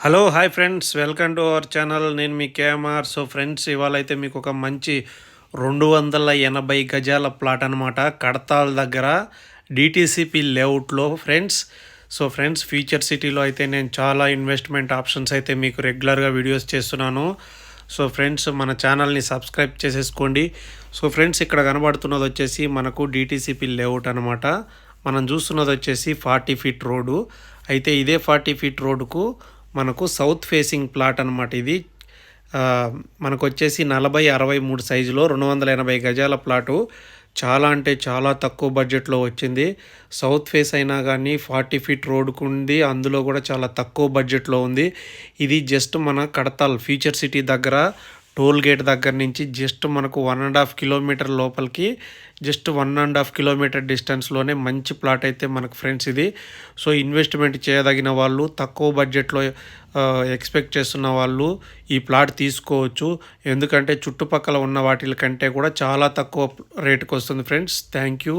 Hello hi friends welcome to our channel నేను మీ KMR so friends ఇవాళ అయితే మీకు ఒక మంచి రెండు వందల ఎనభై గజాల ప్లాట్ అనమాట కడతాల్ దగ్గర డిటీసీపీ లేఅవుట్లో ఫ్రెండ్స్ సో ఫ్రెండ్స్ ఫ్యూచర్ సిటీలో అయితే నేను చాలా ఇన్వెస్ట్మెంట్ ఆప్షన్స్ అయితే మీకు రెగ్యులర్గా వీడియోస్ చేస్తున్నాను. సో ఫ్రెండ్స్ మన ఛానల్ని సబ్స్క్రైబ్ చేసేసుకోండి. సో ఫ్రెండ్స్ ఇక్కడ కనబడుతున్నది వచ్చేసి మనకు డిటీసీపీ లేఅవుట్ అనమాట మనం చూస్తున్నది వచ్చేసి ఫార్టీ ఫీట్ రోడ్డు. అయితే ఇదే ఫార్టీ ఫీట్ రోడ్డుకు మనకు సౌత్ ఫేసింగ్ ప్లాట్ అనమాట ఇది. మనకు వచ్చేసి నలభై అరవై మూడు సైజులో రెండు వందల ఎనభై గజాల ప్లాటు. చాలా అంటే చాలా తక్కువ బడ్జెట్లో వచ్చింది. సౌత్ ఫేస్ అయినా కానీ ఫార్టీ ఫీట్ రోడ్కు ఉంది. అందులో కూడా చాలా తక్కువ బడ్జెట్లో ఉంది. ఇది జస్ట్ మన కడతాల్ ఫ్యూచర్ సిటీ దగ్గర టోల్ గేట్ దగ్గర నుంచి జస్ట్ మనకు వన్ అండ్ హాఫ్ కిలోమీటర్ లోపలికి just one and half kilometre డిస్టెన్స్లోనే మంచి ప్లాట్ అయితే మనకు ఫ్రెండ్స్ ఇది. సో ఇన్వెస్ట్మెంట్ చేయదగిన వాళ్ళు తక్కువ బడ్జెట్లో ఎక్స్పెక్ట్ చేస్తున్న వాళ్ళు ఈ ప్లాట్ తీసుకోవచ్చు. ఎందుకంటే చుట్టుపక్కల ఉన్న వాటి కంటే కూడా చాలా తక్కువ రేటుకు వస్తుంది ఫ్రెండ్స్. Thank you.